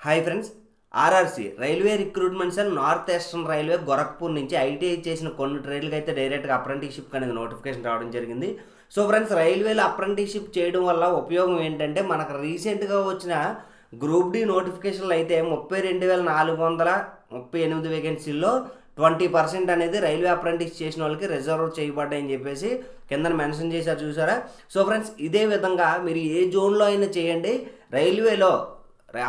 Hi friends RRC railway recruitment cell north eastern railway Gorakhpur నుంచి ITI చేసిన కొన్ని ట్రైన్లకు అయితే డైరెక్ట్గా అప్రెంటిషిప్ అనేది నోటిఫికేషన్ రావడం జరిగింది. సో ఫ్రెండ్స్ రైల్వేలో అప్రెంటిషిప్ చేయడం వల్ల ఉపయోగం ఏంటంటే మనకు రీసెంట్గా వచ్చిన గ్రూప్ డి నోటిఫికేషన్లు అయితే ముప్పై రెండు వేల నాలుగు వందల ముప్పై ఎనిమిది వేకెన్సీల్లో ట్వంటీ పర్సెంట్ అనేది రైల్వే అప్రెంటిస్ చేసిన వాళ్ళకి రిజర్వ్ చేయబడ్డాయని చెప్పేసి కింద మెన్షన్ చేశారు చూసారా? సో ఫ్రెండ్స్ ఇదే విధంగా మీరు ఏ జోన్లో అయినా చేయండి. రైల్వేలో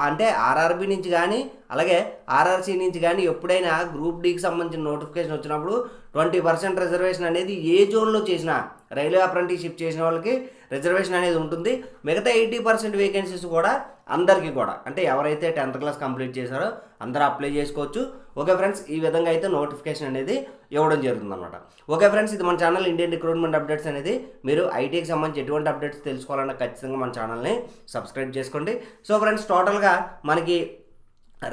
అంటే ఆర్ఆర్బి నుంచి కానీ అలాగే ఆర్ఆర్సీ నుంచి కానీ ఎప్పుడైనా గ్రూప్ డీకి సంబంధించిన నోటిఫికేషన్ వచ్చినప్పుడు ట్వంటీ పర్సెంట్ రిజర్వేషన్ అనేది ఏ జోన్లో చేసినా రైల్వే అప్రెంటిస్షిప్ చేసిన వాళ్ళకి రిజర్వేషన్ అనేది ఉంటుంది. మిగతా ఎయిటీ పర్సెంట్ వేకెన్సీస్ కూడా అందరికీ కూడా. అంటే ఎవరైతే టెన్త్ క్లాస్ కంప్లీట్ చేశారో అందరూ అప్లై చేసుకోవచ్చు. ఓకే ఫ్రెండ్స్ ఈ విధంగా అయితే నోటిఫికేషన్ అనేది ఇవ్వడం జరుగుతుంది అనమాట ఓకే ఫ్రెండ్స్ ఇది మన ఛానల్ ఇండియన్ రిక్రూట్మెంట్ అప్డేట్స్ అనేది. మీరు ఐటీకి సంబంధించి ఎటువంటి అప్డేట్స్ తెలుసుకోవాలన్నా ఖచ్చితంగా మన ఛానల్ని సబ్స్క్రైబ్ చేసుకోండి. సో ఫ్రెండ్స్ టోటల్గా మనకి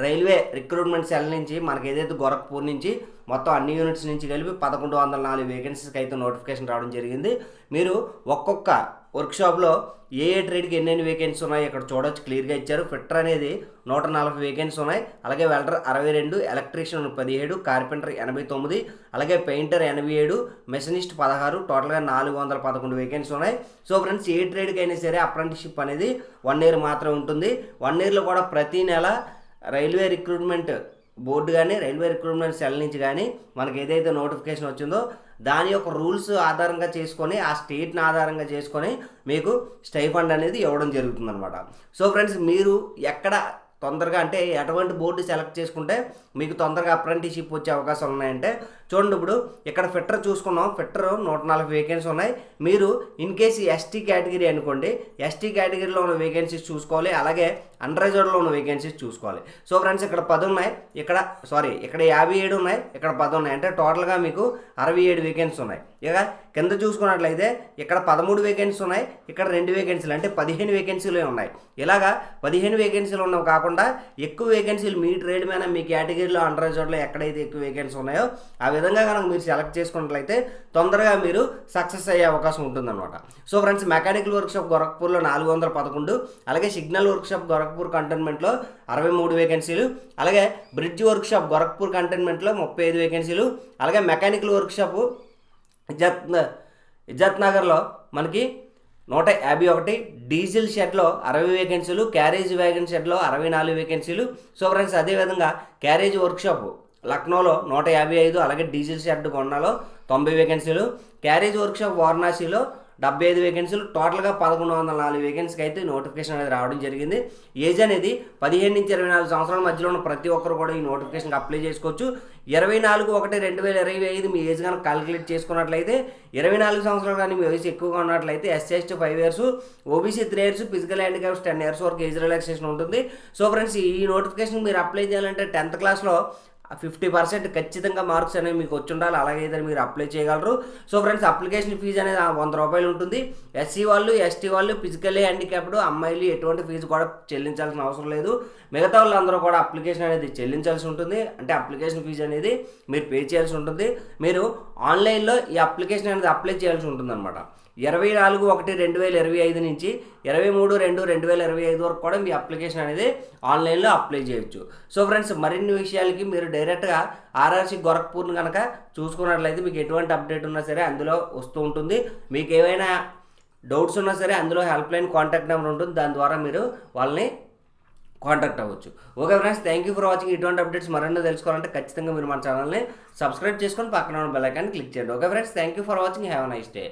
రైల్వే రిక్రూట్మెంట్ సెల్ నుంచి మనకి ఏదైతే గోరఖ్పూర్ నుంచి మొత్తం అన్ని యూనిట్స్ నుంచి కలిపి పదకొండు వందల నాలుగు వేకెన్సీస్కి అయితే నోటిఫికేషన్ రావడం జరిగింది. మీరు ఒక్కొక్క వర్క్షాప్లో ఏ ఏ ట్రేడ్కి ఎన్నెన్ని వేకెన్సీ ఉన్నాయి ఇక్కడ చూడొచ్చు క్లియర్గా ఇచ్చారు. ఫిట్టర్ అనేది నూట నలభై వేకెన్సీ ఉన్నాయి. అలాగే వెల్డర్ అరవై రెండు ఎలక్ట్రీషియన్ పదిహేడు కార్పెంటర్ ఎనభై తొమ్మిది అలాగే పెయింటర్ ఎనభై ఏడు మెషనిస్ట్ పదహారు టోటల్గా నాలుగు వందల పదకొండు వేకెన్సీ ఉన్నాయి. సో ఫ్రెండ్స్ ఏ ట్రేడ్కి అయినా సరే అప్రెంటిషిప్ అనేది వన్ ఇయర్ మాత్రమే ఉంటుంది. వన్ ఇయర్లో కూడా ప్రతి నెల రైల్వే రిక్రూట్మెంట్ బోర్డు కానీ రైల్వే రిక్రూట్మెంట్ సెల్ నుంచి కానీ మనకి ఏదైతే నోటిఫికేషన్ వచ్చిందో దాని యొక్క రూల్స్ ఆధారంగా చేసుకొని ఆ స్టేట్ని ఆధారంగా చేసుకొని మీకు స్టైఫండ్ అనేది ఇవ్వడం జరుగుతుందన్నమాట. సో ఫ్రెండ్స్ మీరు ఎక్కడ తొందరగా అంటే ఎటువంటి బోర్డు సెలెక్ట్ చేసుకుంటే మీకు తొందరగా అప్రెంటిషిప్ వచ్చే అవకాశాలు ఉన్నాయంటే చూడండి ఇప్పుడు ఇక్కడ ఫిట్టర్ చూసుకున్నాం. ఫిట్టర్ నూట నాలుగు వేకెన్సీ ఉన్నాయి. మీరు ఇన్ కేసు ఎస్టీ కేటగిరీ అనుకోండి ఎస్టీ కేటగిరీలో ఉన్న వేకెన్సీస్ చూసుకోవాలి అలాగే అన్రిజర్వ్డ్లో ఉన్న వేకెన్సీస్ చూసుకోవాలి. సో ఫ్రెండ్స్ ఇక్కడ పది ఉన్నాయి. ఇక్కడ సారీ ఇక్కడ యాభై ఏడు ఉన్నాయి. ఇక్కడ పది ఉన్నాయి. అంటే టోటల్గా మీకు అరవై ఏడు వేకెన్సీ ఉన్నాయి. ఇక కింద చూసుకున్నట్లయితే ఇక్కడ పదమూడు వేకెన్సీ ఉన్నాయి. ఇక్కడ రెండు వేకెన్సీలు అంటే పదిహేను వేకెన్సీలు ఉన్నాయి. ఇలాగా పదిహేను వేకెన్సీలు ఉన్నవి కాకుండా ఎక్కువ వేకెన్సీలు మీ ట్రేడ్ మీద మీ కేటగిరీలో అండర్ చోట్ల ఎక్కడైతే ఎక్కువ వేకెన్సీ ఉన్నాయో ఆ విధంగా కనుక మీరు సెలెక్ట్ చేసుకున్నట్లయితే తొందరగా మీరు సక్సెస్ అయ్యే అవకాశం ఉంటుందన్నమాట. సో ఫ్రెండ్స్ మెకానికల్ వర్క్షాప్ గోరఖ్పూర్లో నాలుగు వందల పదకొండు అలాగే సిగ్నల్ వర్క్షాప్ గోరఖ్పూర్ కంటైన్మెంట్లో అరవై మూడు వేకెన్సీలు అలాగే బ్రిడ్జ్ వర్క్షాప్ గొరఖ్పూర్ కంటైన్మెంట్లో ముప్పై ఐదు వేకెన్సీలు అలాగే మెకానికల్ వర్క్షాపు ఇజత్ ఇజత్ నగర్లో మనకి నూట యాభై ఒకటి డీజిల్ షెడ్లో అరవై వేకెన్సీలు క్యారేజ్ వ్యాగన్ షెడ్లో అరవై నాలుగు వేకెన్సీలు. సో ఫ్రెండ్స్ అదేవిధంగా క్యారేజ్ వర్క్షాప్ లక్నోలో నూట యాభై ఐదు అలాగే డీజిల్ షెడ్ కొండలో తొంభై వేకెన్సీలు. క్యారేజ్ వర్క్షాప్ వారణాసిలో డెబ్బై ఐదు వేకెన్సీలు టోటల్గా పదకొండు వందల నాలుగు వేకెన్సీకి అయితే నోటిఫికేషన్ అనేది రావడం జరిగింది. ఏజ్ అనేది పదిహేను నుంచి ఇరవై నాలుగు సంవత్సరాల మధ్యలో ఉన్న ప్రతి ఒక్కరు కూడా ఈ నోటిఫికేషన్కి అప్లై చేసుకోవచ్చు. ఇరవై నాలుగు ఒకటి రెండు వేల ఇరవై ఐదు మీ ఏజ్ కనుక కాలిక్యులేట్ చేసుకున్నట్లయితే ఇరవై నాలుగు సంవత్సరాలు కానీ మీ వయసు ఎక్కువగా ఉన్నట్లయితే SC five years OBC three years physical handicaps ten years వరకు ఏజ్ రిలాక్సేషన్ ఉంటుంది. సో ఫ్రెండ్స్ ఈ నోటిఫికేషన్ మీరు అప్లై చేయాలంటే టెన్త్ క్లాస్లో ఫిఫ్టీ పర్సెంట్ ఖచ్చితంగా మార్క్స్ అనేవి మీకు వచ్చి ఉండాలి. అలాగైతే మీరు అప్లై చేయగలరు. సో ఫ్రెండ్స్ అప్లికేషన్ ఫీజు అనేది వంద రూపాయలు ఉంటుంది. ఎస్సీ వాళ్ళు ఎస్టీ వాళ్ళు ఫిజికల్లీ హ్యాండిక్యాప్డ్ అమ్మాయిలు ఎటువంటి ఫీజు కూడా చెల్లించాల్సిన అవసరం లేదు. మిగతా వాళ్ళందరూ కూడా అప్లికేషన్ అనేది చెల్లించాల్సి ఉంటుంది. అంటే అప్లికేషన్ ఫీజు అనేది మీరు పే చేయాల్సి ఉంటుంది. మీరు ఆన్లైన్లో ఈ అప్లికేషన్ అనేది అప్లై చేయాల్సి ఉంటుంది అనమాట ఇరవై నాలుగు ఒకటి రెండు వేల ఇరవై ఐదు నుంచి ఇరవై మూడు రెండు రెండు వేల ఇరవై ఐదు వరకు కూడా మీ అప్లికేషన్ అనేది ఆన్లైన్లో అప్లై చేయొచ్చు. సో ఫ్రెండ్స్ మరిన్ని విషయాలకి మీరు డైరెక్ట్గా ఆర్ఆర్సీ గోరఖ్పూర్ని కనుక చూసుకున్నట్లయితే మీకు ఎటువంటి అప్డేట్ ఉన్నా సరే అందులో వస్తూ ఉంటుంది. మీకు ఏమైనా డౌట్స్ ఉన్నా సరే అందులో హెల్ప్ లైన్ కాంటాక్ట్ నెంబర్ ఉంటుంది. దాని ద్వారా మీరు వాళ్ళని కాంటాక్ట్ అవ్వచ్చు. Okay friends thank you for watching ఇటువంటి అప్డేట్స్ మరెన్నో తెలుసుకోవాలంటే ఖచ్చితంగా మీరు మన ఛానల్ని సబ్స్క్రైబ్ చేసుకొని పక్కన ఉన్న బెల్ ఐకాన్ క్లిక్ చేయండి. Okay friends thank you for watching have nice day